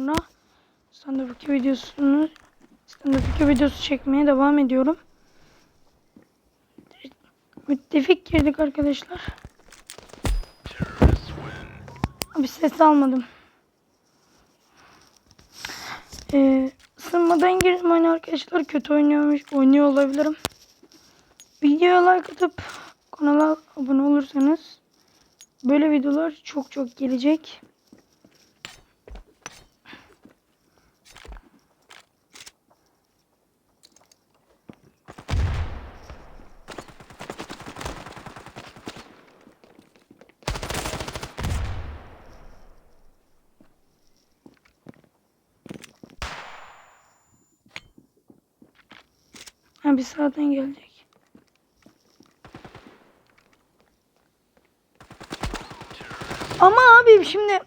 sonra stand-up 2 videosunu stand-up 2 videosu çekmeye devam ediyorum. Müttefik girdik arkadaşlar. Abi ses almadım. Ee, ısınmadan girdim oyuna arkadaşlar. Kötü oynuyormuş, oynuyor olabilirim. Videoya like atıp kanala abone olursanız böyle videolar çok çok gelecek. Ha bir sağdan gelecek. Ama abi şimdi e,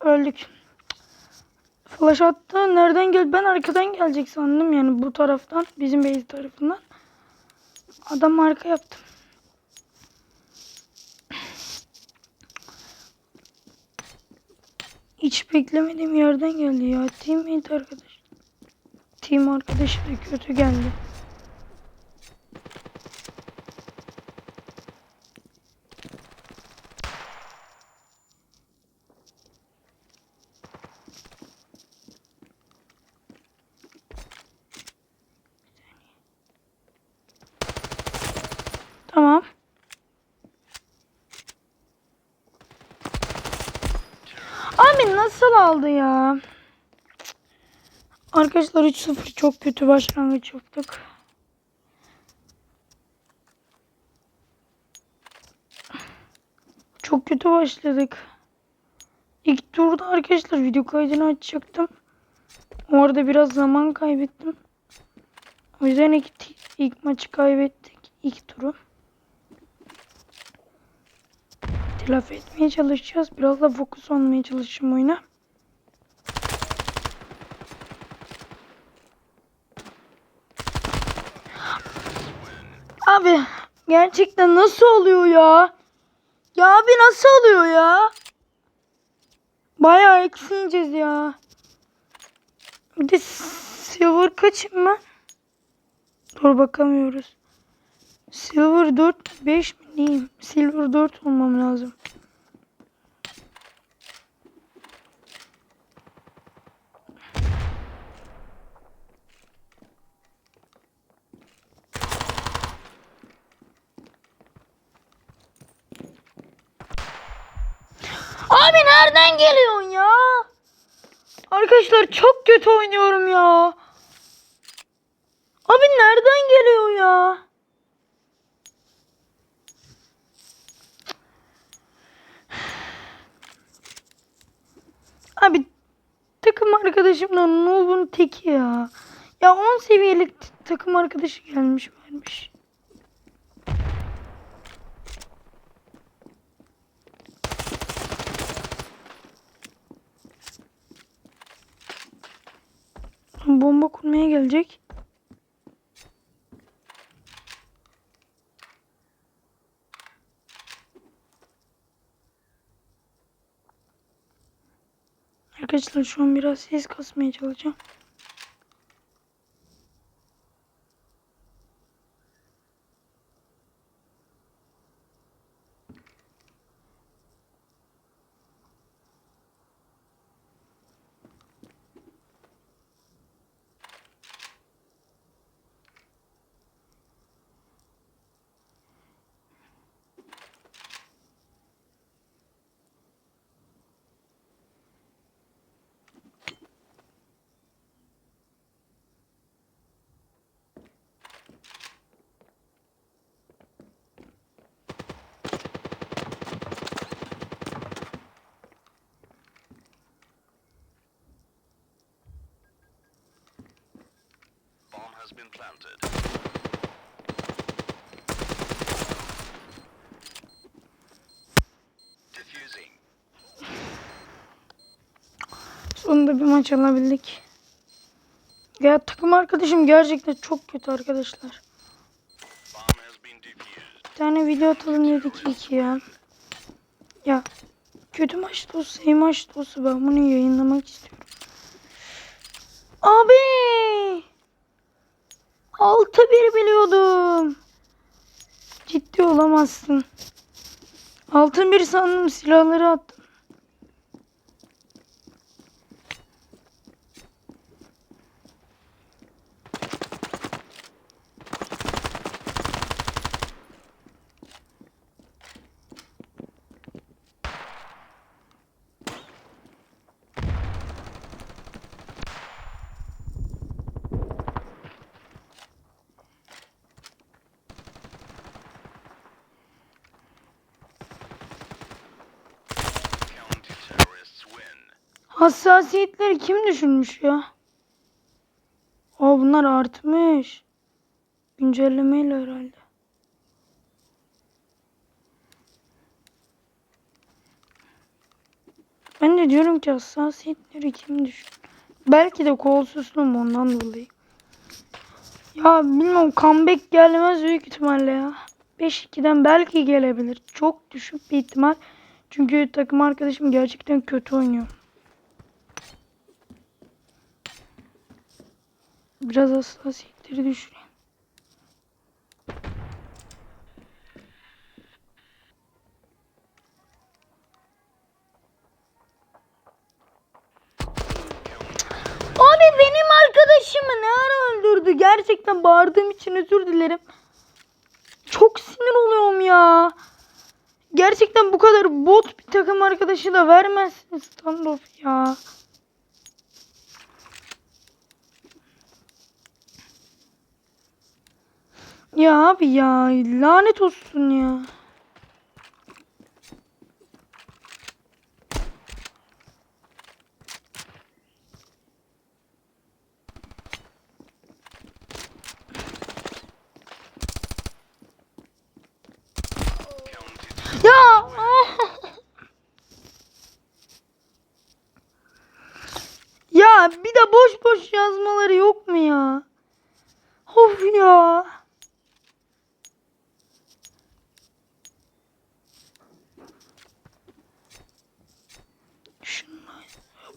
öldük. Flash attı. Nereden gel? Ben arkadan gelecek sandım yani bu taraftan. Bizim base tarafından. Adam arka yaptım. Hiç beklemediğim yerden geldi ya. Teammate arkadaş. Team arkadaşı da kötü geldi. Tamam. Abi nasıl aldı ya? Arkadaşlar 3-0 çok kötü başlangıç yaptık. Çok kötü başladık. İlk turda arkadaşlar video kaydını açacaktım. Orada biraz zaman kaybettim. O yüzden ilk, ilk maçı kaybettik. İlk turu. Telafi etmeye çalışacağız. Biraz da fokus olmaya çalışacağım oyuna. Abi gerçekten nasıl oluyor ya? Ya abi nasıl oluyor ya? Bayağı eksileceğiz ya. Bir de silver kaçım ben? Dur bakamıyoruz. Silver 4 5 mi neyim? Silver 4 olmam lazım. Abi nereden geliyorsun ya? Arkadaşlar çok kötü oynuyorum ya. Abi nereden geliyor ya? Abi takım arkadaşımla Noob'un teki ya. Ya 10 seviyelik takım arkadaşı gelmiş vermiş. Bomba kurmaya gelecek. Arkadaşlar şu an biraz ses kasmaya çalışacağım. Been planted. Diffusing. Sonunda bir maç alabildik. Ya takım arkadaşım gerçekten çok kötü arkadaşlar. Bir tane video atalım dedik iki ya. Ya kötü maç dostu, iyi maç dostu. Ben bunu yayınlamak istiyorum. Abi! 6-1 biliyordum. Ciddi olamazsın. 6-1 sandım silahları attım. Hassasiyetleri kim düşünmüş ya? O bunlar artmış. Güncellemeyle herhalde. Ben de diyorum ki hassasiyetleri kim düşün? Belki de kolsuzluğum ondan dolayı. Ya bilmiyorum comeback gelmez büyük ihtimalle ya. 5-2'den belki gelebilir. Çok düşük bir ihtimal. Çünkü takım arkadaşım gerçekten kötü oynuyor. Biraz hassasiyetleri düşüreyim. Abi benim arkadaşımı ne ara öldürdü? Gerçekten bağırdığım için özür dilerim. Çok sinir oluyorum ya. Gerçekten bu kadar bot bir takım arkadaşı da vermezsin standoff ya. Ya abi ya lanet olsun ya. Ya Ya bir de boş boş yazmaları yok mu ya? Of ya.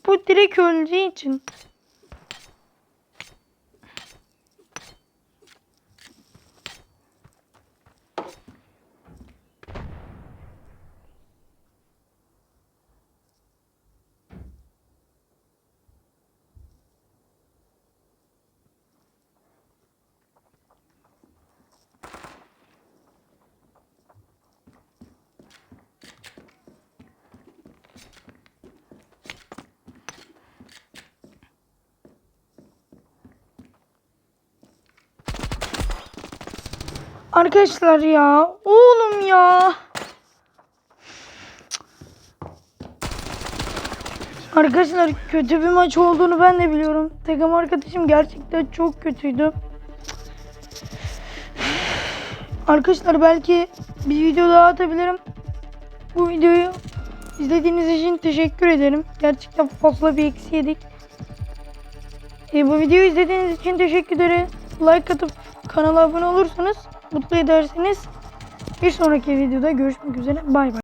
Bu direkt öldüğü için. Arkadaşlar ya. Oğlum ya. Arkadaşlar kötü bir maç olduğunu ben de biliyorum. Takım arkadaşım gerçekten çok kötüydü. Arkadaşlar belki bir video daha atabilirim. Bu videoyu izlediğiniz için teşekkür ederim. Gerçekten fazla bir eksi yedik. E, bu videoyu izlediğiniz için teşekkür ederim. Like atıp kanala abone olursanız mutlu edersiniz. Bir sonraki videoda görüşmek üzere. Bay bay.